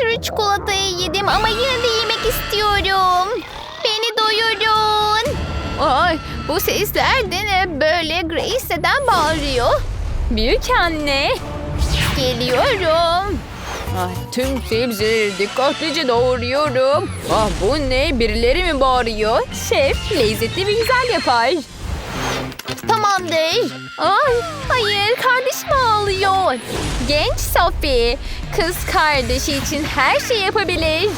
sürü çikolatayı yedim ama yine de yemek istiyorum. Beni doyurun. Ay bu sesler de ne böyle Grace neden bağırıyor? Büyük anne. Geliyorum. Ay, tüm sebzeleri dikkatlice doğruyorum. Ah bu ne? Birileri mi bağırıyor? Şef lezzetli ve güzel yapar. Tamamdır. Ay hayır kardeşim ağlıyor. Genç Sophie. Kız kardeşi için her şey yapabilir.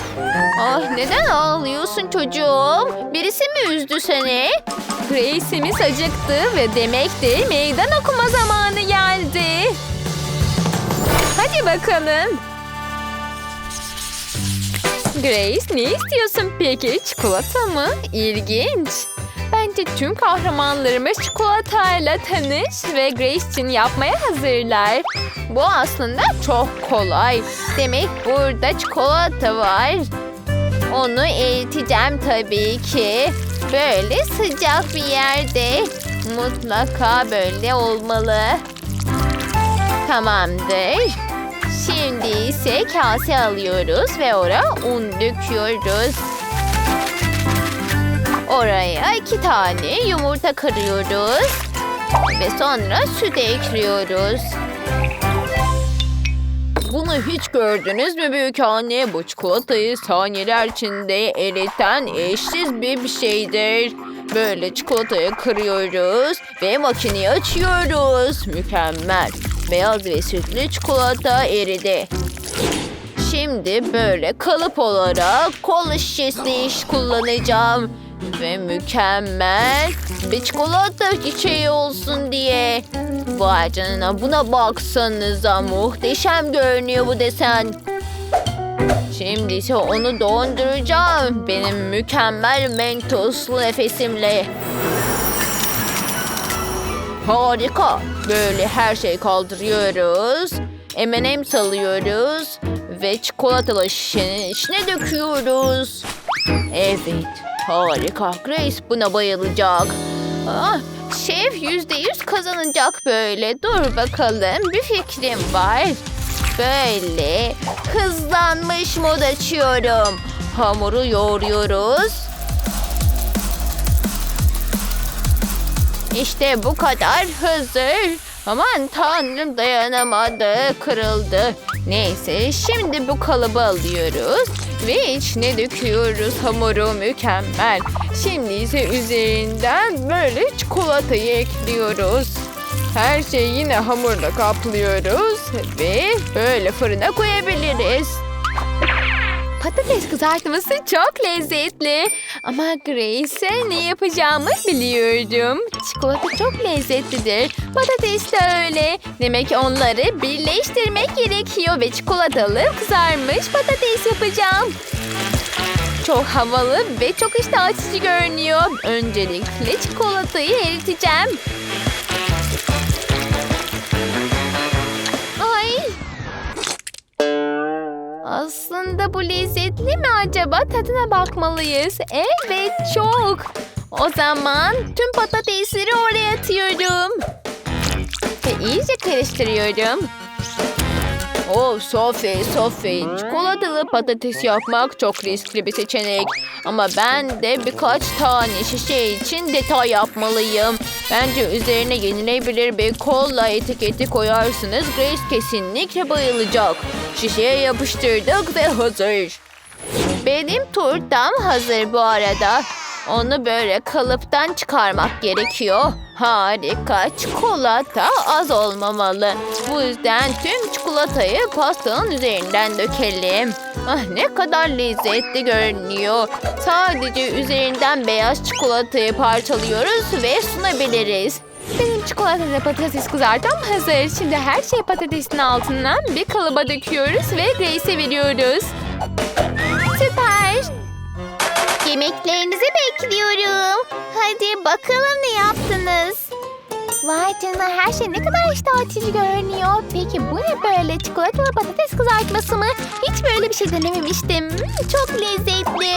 Ah neden ağlıyorsun çocuğum? Birisi mi üzdü seni? Grace'imiz acıktı ve demektir meydan okuma zamanı geldi. Hadi bakalım. Grace ne istiyorsun peki? Çikolata mı? İlginç. Tüm kahramanlarımız çikolatayla tanış ve Grace için yapmaya hazırlar. Bu aslında çok kolay. Demek burada çikolata var. Onu eriteceğim tabii ki. Böyle sıcak bir yerde. Mutlaka böyle olmalı. Tamamdır. Şimdi ise kase alıyoruz ve oraya un döküyoruz. Oraya iki tane yumurta kırıyoruz. Ve sonra süt ekliyoruz. Bunu hiç gördünüz mü büyük anne? Bu çikolatayı saniyeler içinde eriten eşsiz bir bir şeydir. Böyle çikolatayı kırıyoruz ve makineyi açıyoruz. Mükemmel. Beyaz ve sütlü çikolata eridi. Şimdi böyle kalıp olarak kola şişesi iş kullanacağım. Ve mükemmel bir çikolata çiçeği olsun diye. Vay canına buna baksanıza muhteşem görünüyor bu desen. Şimdi ise onu donduracağım benim mükemmel mentoslu nefesimle. Harika. Böyle her şeyi kaldırıyoruz. M&M salıyoruz. Ve çikolatalı şişenin içine döküyoruz. Evet. Harika. Grace buna bayılacak. Ah, şef yüzde yüz kazanacak böyle. Dur bakalım bir fikrim var. Böyle hızlanmış mod açıyorum. Hamuru yoğuruyoruz. İşte bu kadar hazır. Aman tanrım dayanamadı, kırıldı. Neyse şimdi bu kalıbı alıyoruz ve içine döküyoruz hamuru mükemmel. Şimdi ise üzerinden böyle çikolatayı ekliyoruz. Her şeyi yine hamurla kaplıyoruz ve böyle fırına koyabiliriz. Patates kızartması çok lezzetli. Ama Grace'e ne yapacağımı biliyorum. Çikolata çok lezzetlidir. Patates de öyle. Demek onları birleştirmek gerekiyor ve çikolatalı kızarmış patates yapacağım. Çok havalı ve çok iştah açıcı görünüyor. Öncelikle çikolatayı eriteceğim. Bu lezzetli mi acaba? Tadına bakmalıyız. Evet çok. O zaman tüm patatesleri oraya atıyorum. Ve iyice karıştırıyorum. Oh Sophie, Sophie. Çikolatalı patates yapmak çok riskli bir seçenek. Ama ben de birkaç tane şişe için detay yapmalıyım. Bence üzerine yenilebilir bir kola etiketi koyarsınız. Grace kesinlikle bayılacak. Şişeye yapıştırdık ve hazır. Benim turtam hazır bu arada. Onu böyle kalıptan çıkarmak gerekiyor. Harika. Çikolata az olmamalı. Bu yüzden tüm çikolatayı pastanın üzerinden dökelim. Ah ne kadar lezzetli görünüyor. Sadece üzerinden beyaz çikolatayı parçalıyoruz ve sunabiliriz. Benim çikolatalı patates kızartmam hazır. Şimdi her şeyi patatesin altından bir kalıba döküyoruz ve Grace'e veriyoruz. Yemeklerinizi bekliyorum. Hadi bakalım ne yaptınız? Vay canına her şey ne kadar iştah açıcı görünüyor. Peki bu ne böyle çikolatalı patates kızartması mı? Hiç böyle bir şey denememiştim. Hmm, çok lezzetli.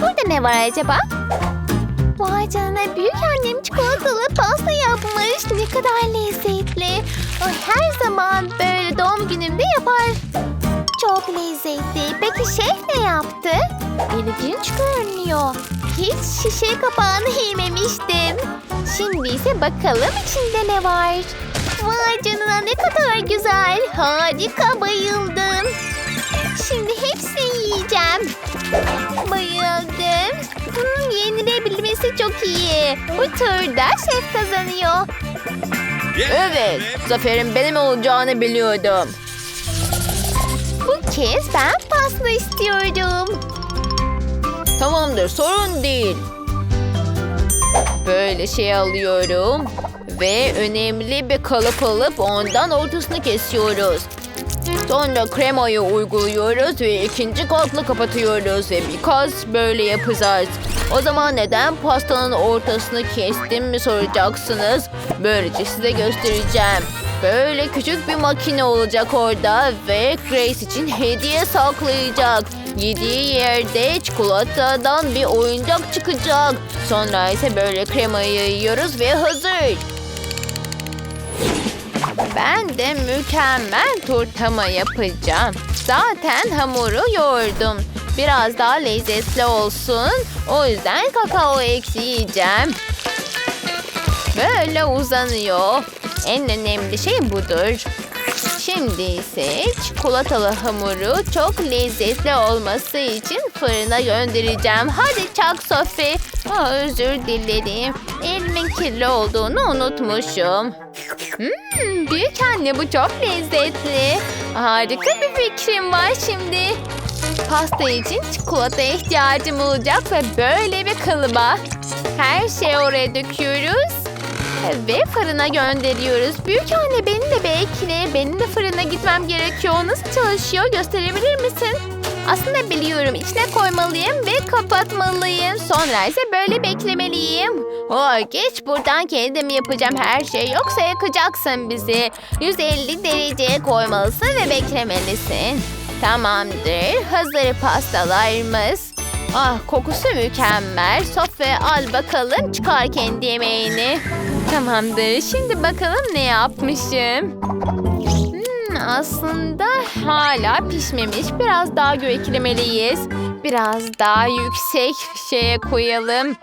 Burada ne var acaba? Vay canına büyük annem çikolatalı pasta yapmış. Ne kadar lezzetli. Ay, her zaman böyle doğum günümde yapar. Çok lezzetli. Peki şef ne yaptı? İlginç görünüyor. Hiç şişe kapağını yememiştim. Şimdi ise bakalım içinde ne var. Vay canına ne kadar güzel. Harika bayıldım. Şimdi hepsini yiyeceğim. Bayıldım. Bunun yenilebilmesi çok iyi. Bu turda şef kazanıyor. Evet, zaferin benim olacağını biliyordum. Kez ben pasta istiyorum. Tamamdır, sorun değil. Böyle şey alıyorum ve önemli bir kalıp alıp ondan ortasını kesiyoruz. Sonra kremayı uyguluyoruz ve ikinci katla kapatıyoruz ve birkaç böyle yapacağız. O zaman neden pastanın ortasını kestim mi soracaksınız? Böylece size göstereceğim. Böyle küçük bir makine olacak orada ve Grace için hediye saklayacak. Yediği yerde çikolatadan bir oyuncak çıkacak. Sonra ise böyle kremayı yiyoruz ve hazır. Ben de mükemmel turtama yapacağım. Zaten hamuru yoğurdum. Biraz daha lezzetli olsun. O yüzden kakao ekleyeceğim. Böyle uzanıyor. En önemli şey budur. Şimdi ise çikolatalı hamuru çok lezzetli olması için fırına göndereceğim. Hadi çak Sophie. Aa, özür dilerim. Elimin kirli olduğunu unutmuşum. Hmm, büyük anne bu çok lezzetli. Harika bir fikrim var şimdi. Pasta için çikolataya ihtiyacım olacak ve böyle bir kalıba. Her şeyi oraya döküyoruz. Ve fırına gönderiyoruz. Büyük anne beni de bekle. Benim de fırına gitmem gerekiyor. Nasıl çalışıyor gösterebilir misin? Aslında biliyorum. İçine koymalıyım ve kapatmalıyım. Sonra ise böyle beklemeliyim. Oh, geç buradan kendim yapacağım her şey. Yoksa yakacaksın bizi. 150 dereceye koymalısın ve beklemelisin. Tamamdır. Hazır pastalarımız. Ah kokusu mükemmel. Sofya al bakalım çıkar kendi yemeğini. Tamamdır. Şimdi bakalım ne yapmışım. Hmm, aslında hala pişmemiş. Biraz daha eklemeliyiz. Biraz daha yüksek şeye koyalım.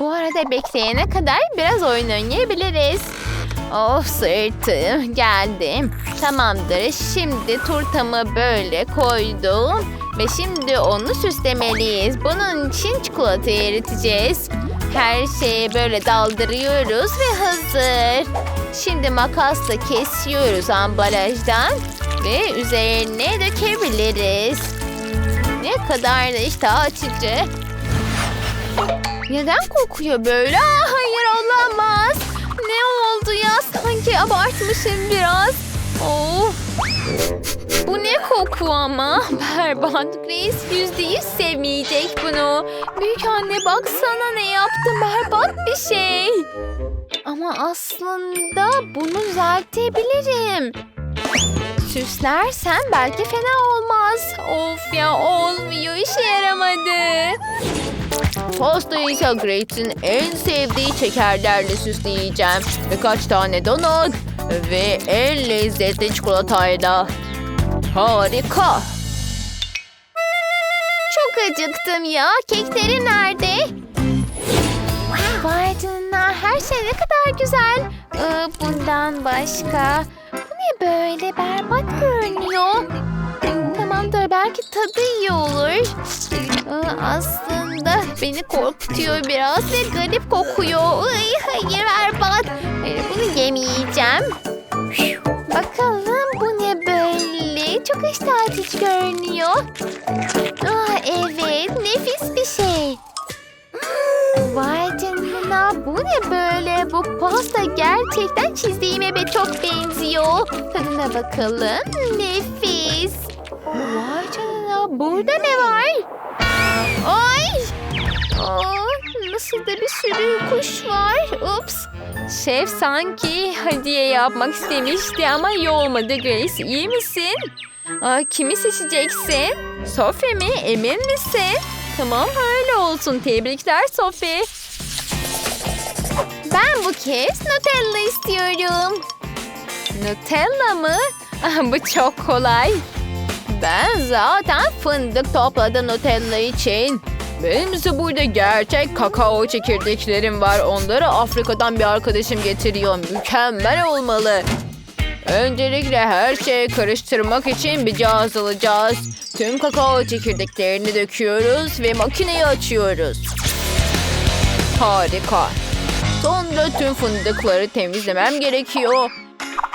Bu arada bekleyene kadar biraz oyun oynayabiliriz. Of sırtım geldim. Tamamdır. Şimdi turtamı böyle koydum. Ve şimdi onu süslemeliyiz. Bunun için çikolata eriteceğiz. Her şeyi böyle daldırıyoruz ve hazır. Şimdi makasla kesiyoruz ambalajdan. Ve üzerine dökebiliriz. Ne kadar da iştah açıcı. Neden kokuyor böyle? Aa, hayır olamaz. Ne oldu ya? Sanki abartmışım biraz. Of. Bu ne koku ama? Berbat Grace yüzde yüz sevmeyecek bunu. Büyük anne baksana ne yaptım berbat bir şey. Ama aslında bunu düzeltebilirim. Süslersen belki fena olmaz. Of ya olmuyor işe yaramadı. Pasta ise Grace'in en sevdiği şekerlerle süsleyeceğim. Birkaç tane donut ve en lezzetli çikolatayla. Harika. Çok acıktım ya. Keklerim nerede? Vay canına her şey ne kadar güzel. Ee, bundan başka. Bu ne böyle berbat görünüyor. Tamamdır belki tadı iyi olur. Ee, aslında beni korkutuyor biraz ve garip kokuyor. Ay, hayır berbat. Hayır, bunu yemeyeceğim. Bakalım bu iştah açıcı görünüyor. Aa, evet nefis bir şey. Vay canına bu ne böyle? Bu pasta gerçekten çizdiğim eve çok benziyor. Tadına bakalım. Nefis. Vay canına burada ne var? Ay! Aa, nasıl da bir sürü kuş var. Ups. Şef sanki hediye yapmak istemişti ama iyi olmadı Grace. İyi misin? Aa, kimi seçeceksin? Sophie mi? Emin misin? Tamam öyle olsun. Tebrikler Sophie. Ben bu kez Nutella istiyorum. Nutella mı? Ah, bu çok kolay. Ben zaten fındık topladım Nutella için. Benim ise burada gerçek kakao çekirdeklerim var. Onları Afrika'dan bir arkadaşım getiriyor. Mükemmel olmalı. Öncelikle her şeyi karıştırmak için bir cihaz alacağız. Tüm kakao çekirdeklerini döküyoruz ve makineyi açıyoruz. Harika. Sonra tüm fındıkları temizlemem gerekiyor.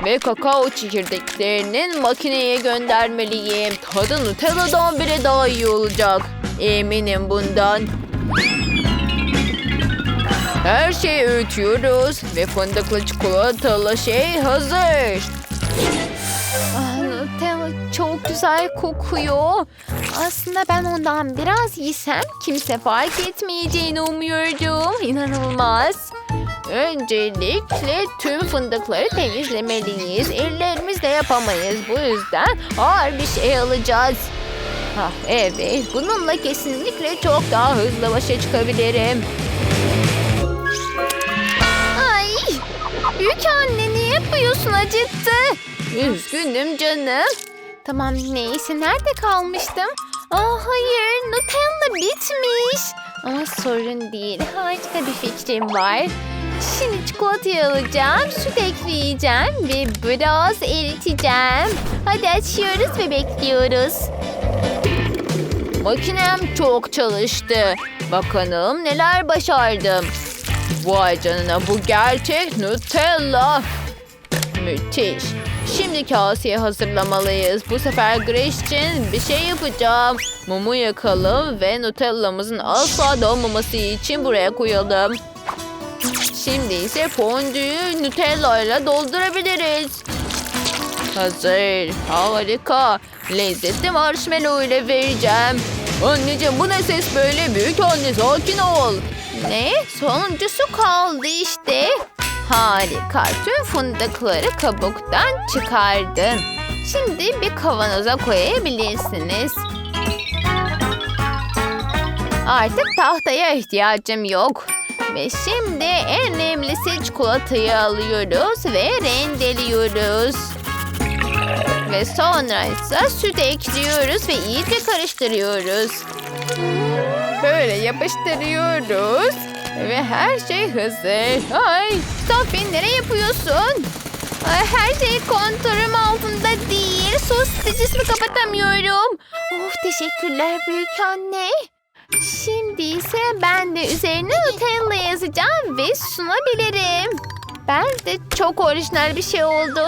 Ve kakao çekirdeklerinin makineye göndermeliyim. Tadı Nutella'dan bile daha iyi olacak. Eminim bundan. Her şeyi öğütüyoruz ve fındıklı çikolatalı şey hazır. Ah, Nutella çok güzel kokuyor. Aslında ben ondan biraz yesem kimse fark etmeyeceğini umuyordum. İnanılmaz. Öncelikle tüm fındıkları temizlemeliyiz. Ellerimizle yapamayız. Bu yüzden ağır bir şey alacağız. Ah, evet, bununla kesinlikle çok daha hızlı başa çıkabilirim. Ay! Büyük anne ne yapıyorsun acıttı. Üzgünüm canım. Tamam neyse nerede kalmıştım? Aa hayır Nutella bitmiş. Ama sorun değil harika bir fikrim var. Şimdi çikolatayı alacağım, süt ekleyeceğim ve biraz eriteceğim. Hadi açıyoruz ve bekliyoruz. Makinem çok çalıştı. Bakalım neler başardım. Vay canına bu gerçek Nutella. Müthiş. Şimdi kaseyi hazırlamalıyız. Bu sefer Grace için bir şey yapacağım. Mumu yakalım ve Nutella'mızın asla donmaması için buraya koyalım. Şimdi ise fondüyü Nutella ile doldurabiliriz. Hazır. Harika. Lezzetli marshmallow ile vereceğim. Anneciğim bu ne ses böyle? Büyük anne sakin ol. Ne? Sonuncusu kaldı işte. Harika. Tüm fındıkları kabuktan çıkardım. Şimdi bir kavanoza koyabilirsiniz. Artık tahtaya ihtiyacım yok. Ve şimdi en önemlisi çikolatayı alıyoruz ve rendeliyoruz. Ve sonra ise süt ekliyoruz ve iyice karıştırıyoruz. Böyle yapıştırıyoruz. Ve her şey hazır. Ay, Sophie nereye yapıyorsun? Ay, her şey kontrolüm altında değil. Sos sıkıcısını kapatamıyorum. Of teşekkürler büyük anne. Şimdi ise ben de üzerine Nutella yazacağım ve sunabilirim. Ben de çok orijinal bir şey oldu.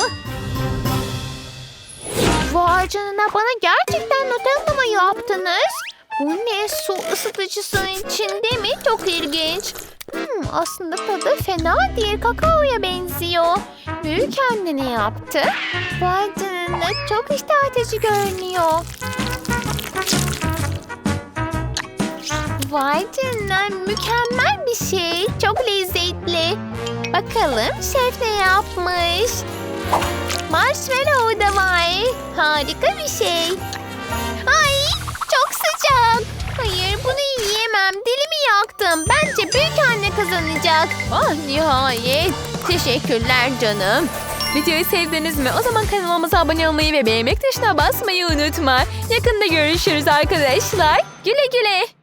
Vay canına bana gerçekten Nutella mı yaptınız? Bu ne su ısıtıcısının içinde mi? Çok ilginç. Hmm, aslında tadı fena değil. Kakaoya benziyor. Büyük anne ne yaptı? Vay çok iştah açıcı görünüyor. Vay canına mükemmel bir şey. Çok lezzetli. Bakalım şef ne yapmış? Marshmallow da var. Harika bir şey. Bunu yiyemem. Dilimi yaktım. Bence büyük anne kazanacak. ah nihayet. Teşekkürler canım. Videoyu sevdiniz mi? O zaman kanalımıza abone olmayı ve beğenmek tuşuna basmayı unutma. Yakında görüşürüz arkadaşlar. Güle güle.